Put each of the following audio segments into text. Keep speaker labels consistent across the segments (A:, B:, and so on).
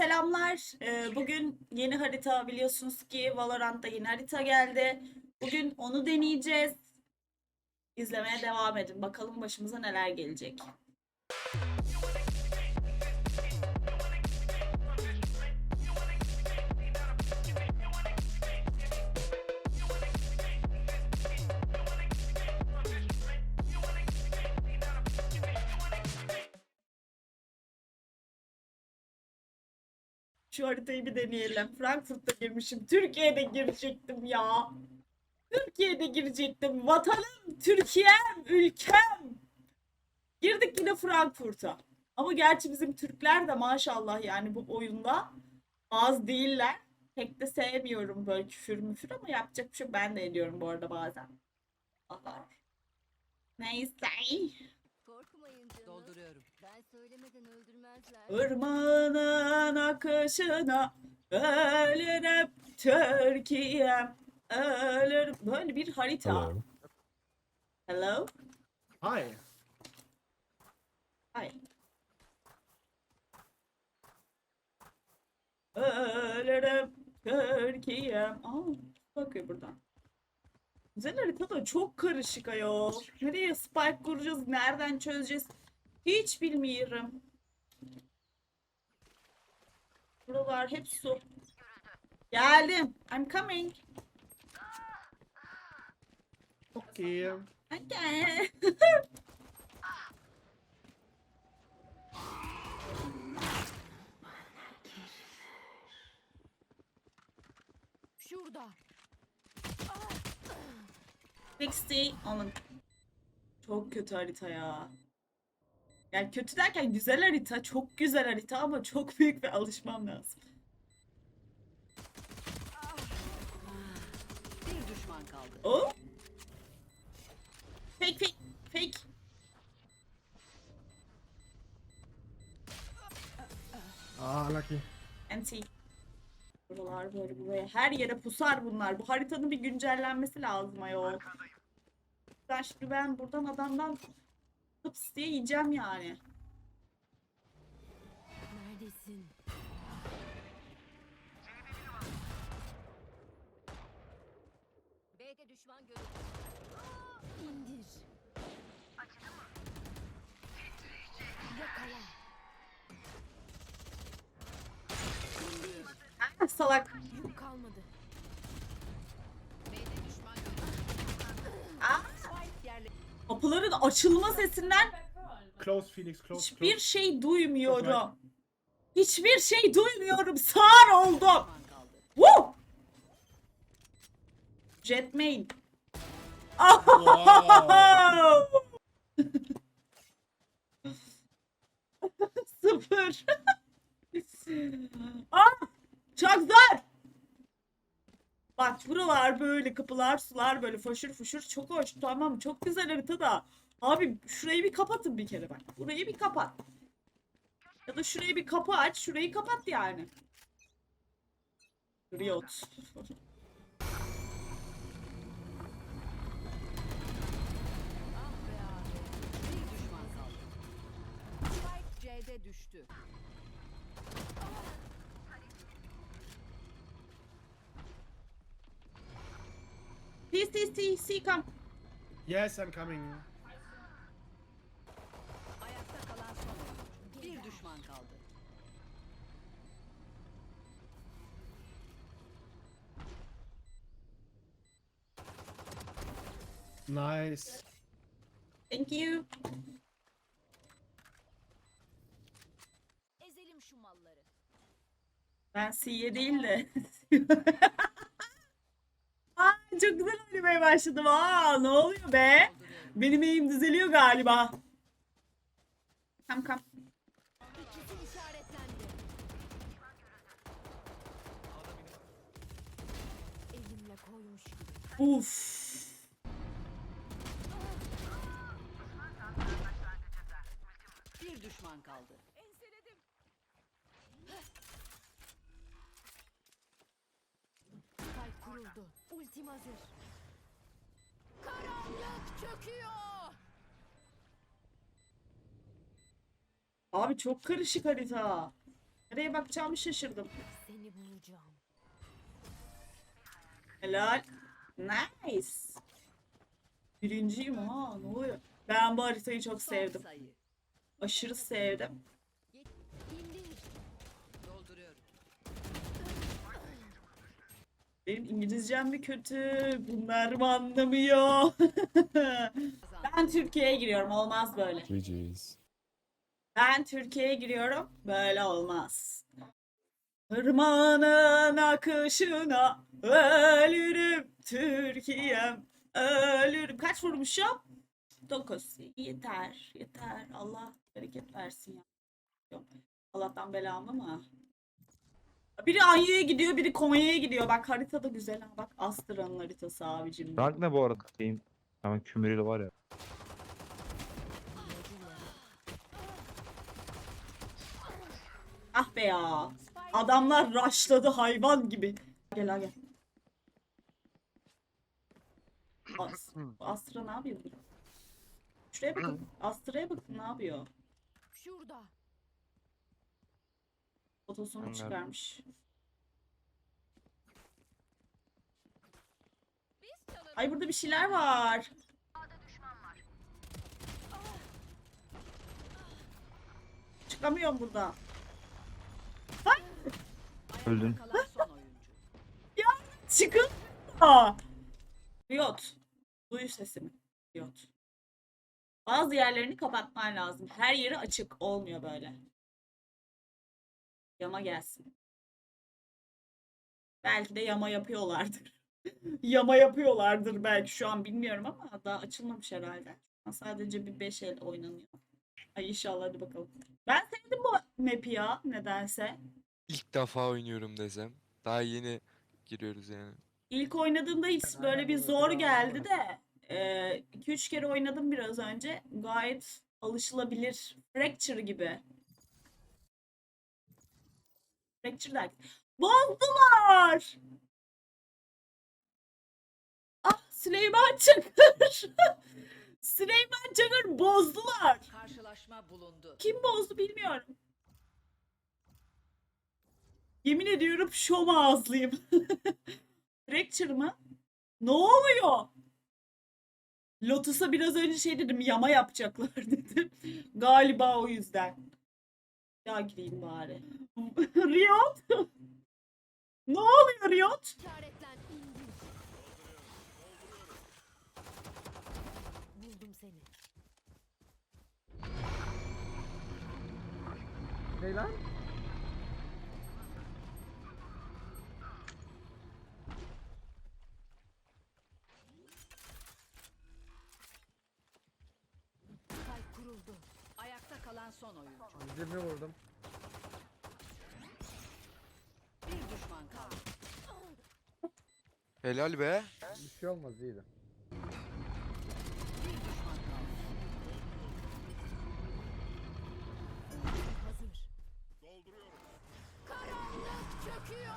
A: selamlar. Ee, bugün yeni harita biliyorsunuz ki Valorant'ta yeni harita geldi. Bugün onu deneyeceğiz. İzlemeye devam edin. Bakalım başımıza neler gelecek. Şu haritayı bir deneyelim. Frankfurt'ta girmişim. Türkiye'de girecektim ya. Türkiye'de girecektim. Vatanım, Türkiye'm, ülkem. Girdik yine Frankfurt'a. Ama gerçi bizim Türkler de maşallah yani bu oyunda az değiller. Pek de sevmiyorum böyle küfür müfür ama yapacak bir şey yok. Ben de ediyorum bu arada bazen. Allah. Neyse.
B: Korkmayın canım.
C: Dolduruyorum.
B: Ben söylemeden öldürmezler.
A: Irmağının akışına ölürüm Türkiye'm ölürüm. Böyle bir harita.
D: Hello.
A: Hello.
D: Hi.
A: Hi. Ölürüm Türkiye'm. Aa, bakıyor buradan. Güzel harita da çok karışık ayol. Nereye spike kuracağız? Nereden çözeceğiz? Hiç bilmiyorum. Buralar hep su. Geldim. I'm coming.
D: Okay.
A: Okay.
B: Şurada.
A: 60 alın. Çok kötü harita ya. Yani kötü derken güzel harita, çok güzel harita ama çok büyük bir alışmam lazım.
C: Bir düşman kaldı.
A: Oh. Fake fake fake.
D: Ah, lucky.
A: Anti. Buralar böyle buraya. Her yere pusar bunlar. Bu haritanın bir güncellenmesi lazım ayol. Ben şimdi ben buradan adamdan tıps diye yiyeceğim yani.
B: Neredesin? B'de düşman görüldü. İndir. Yakala. İndir.
A: Ah, salak.
B: Yük kalmadı.
C: B'de düşman görüldü.
A: Ah,
C: Spike yerle.
A: Kapıların açılma sesinden
D: Close, Phoenix, close,
A: hiçbir
D: close.
A: şey duymuyorum. Hiçbir şey duymuyorum. Sağır oldum. Woo! Jet main. Sıfır. ah! Çok zor. Bak buralar böyle kapılar sular böyle foşur foşur çok hoş tamam çok güzel harita da. Abi şurayı bir kapatın bir kere bak. Burayı bir kapat. Ya da şurayı bir kapı aç şurayı kapat yani. Riot.
C: Ah düştü.
A: See, come.
D: Yes, I'm coming.
C: Ayakta kalan son oyuncu. Bir düşman kaldı.
D: Nice.
A: Thank you.
B: Ezelim şu malları.
A: Ben C'ye değil de. Çok güzel oynamaya başladım. Aa, ne oluyor be? Benim eğim düzeliyor galiba. Kam kam. Uf.
C: Bir düşman kaldı.
B: Enseledim. Spike kuruldu. Ultim hazır. Karanlık çöküyor.
A: Abi çok karışık harita. Nereye bakacağımı şaşırdım.
B: Seni bulacağım.
A: Helal. Nice. Birinciyim ha. Ne oluyor? Ben bu haritayı çok sevdim. Aşırı sevdim.
B: İndir.
C: Dolduruyorum.
A: Benim İngilizcem mi kötü? Bunlar mı anlamıyor? ben Türkiye'ye giriyorum. Olmaz böyle.
E: GG's.
A: Ben Türkiye'ye giriyorum. Böyle olmaz. Irmağının akışına ölürüm Türkiye'm ölürüm. Kaç vurmuşum? 9. Yeter, yeter. Allah bereket versin ya. Yok. Allah'tan belamı mı? Biri Anya'ya gidiyor, biri Konya'ya gidiyor. Bak harita da güzel ha. Bak Astra'nın haritası abicim.
F: Rank ne bu arada? Şeyin hemen kümürüyle var ya.
A: Ah be ya. Adamlar rushladı hayvan gibi. Gel gel. As Astra ne yapıyor? Şuraya bakın. Astra'ya bakın ne yapıyor?
B: Şurada.
A: Fotosunu
E: Anladım.
A: çıkarmış. Ay burada bir şeyler var. Çıkamıyorum burada.
F: Öldün.
C: oyuncu.
A: Çıkın. Riot. Duy sesimi. Riot. Bazı yerlerini kapatman lazım. Her yeri açık olmuyor böyle. Yama gelsin. Belki de yama yapıyorlardır. yama yapıyorlardır belki şu an bilmiyorum ama daha açılmamış herhalde. Sadece bir 5 el oynanıyor. Ay inşallah hadi bakalım. Ben sevdim bu map'i ya nedense.
E: İlk defa oynuyorum desem. Daha yeni giriyoruz yani.
A: İlk oynadığımda hiç böyle bir zor geldi de 2-3 kere oynadım biraz önce. Gayet alışılabilir. Fracture gibi. Fracture derken. Bozdular! Ah Süleyman Çakır! Süleyman Çakır bozdular.
C: Karşılaşma bulundu.
A: Kim bozdu bilmiyorum. Yemin ediyorum şom ağızlıyım. Fracture mı? Ne oluyor? Lotus'a biraz önce şey dedim yama yapacaklar dedim. Galiba o yüzden. Ya gireyim bari. Riot? ne oluyor Riot?
B: Buldum seni.
D: Ne lan?
B: Kalp kuruldu.
C: Ayakta kalan son oyuncu.
D: 120 vurdum.
C: Bir düşman kaldı.
E: Helal be.
D: Bir şey olmaz iyiydi.
C: Bir düşman kaldı.
B: Hazır. Karanlık çöküyor.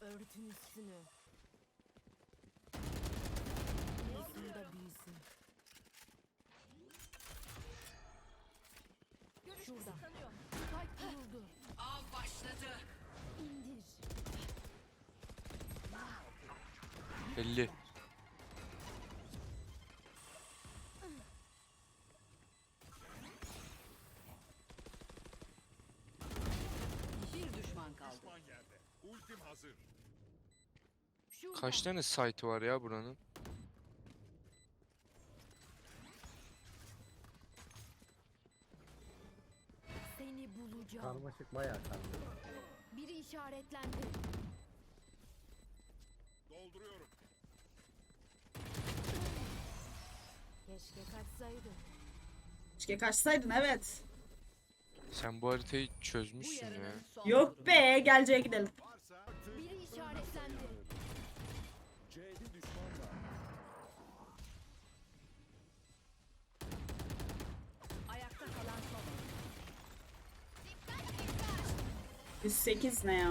B: Örtün üstünü. Nesin de büyüsün. Şurada. Kalp kuruldu.
C: Av başladı.
B: İndir.
E: 50.
C: Bir düşman kaldı.
B: Şurada.
E: Kaç tane site var ya buranın?
B: Seni bulacağım.
D: Karmaşık bayağı karmaşık.
B: Biri işaretlendi. Keşke kaçsaydı.
A: Keşke kaçsaydın evet.
E: Sen bu haritayı
C: Bu
E: çözmüşsün ya.
A: Yok be geleceğe gidelim.
B: Biri işaretlendi.
C: Ayakta kalan son oyuncu.
A: 108 ne ya?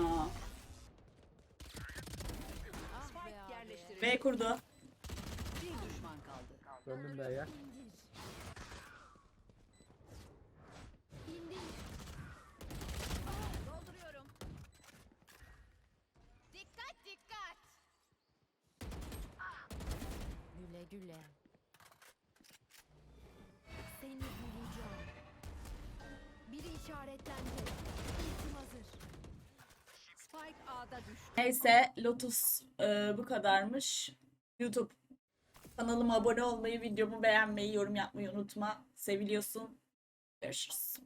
B: Ah
C: Spike yerleştirildi.
A: B kurdu.
D: Döndüm B'ye.
B: İndir. Güle güle. Seni bulacağım. Biri işaretlendi. İltim hazır.
C: Spike A'da düştü.
A: Neyse Lotus e, bu kadarmış. YouTube kanalıma abone olmayı, videomu beğenmeyi, yorum yapmayı unutma. Seviliyorsun. Görüşürüz.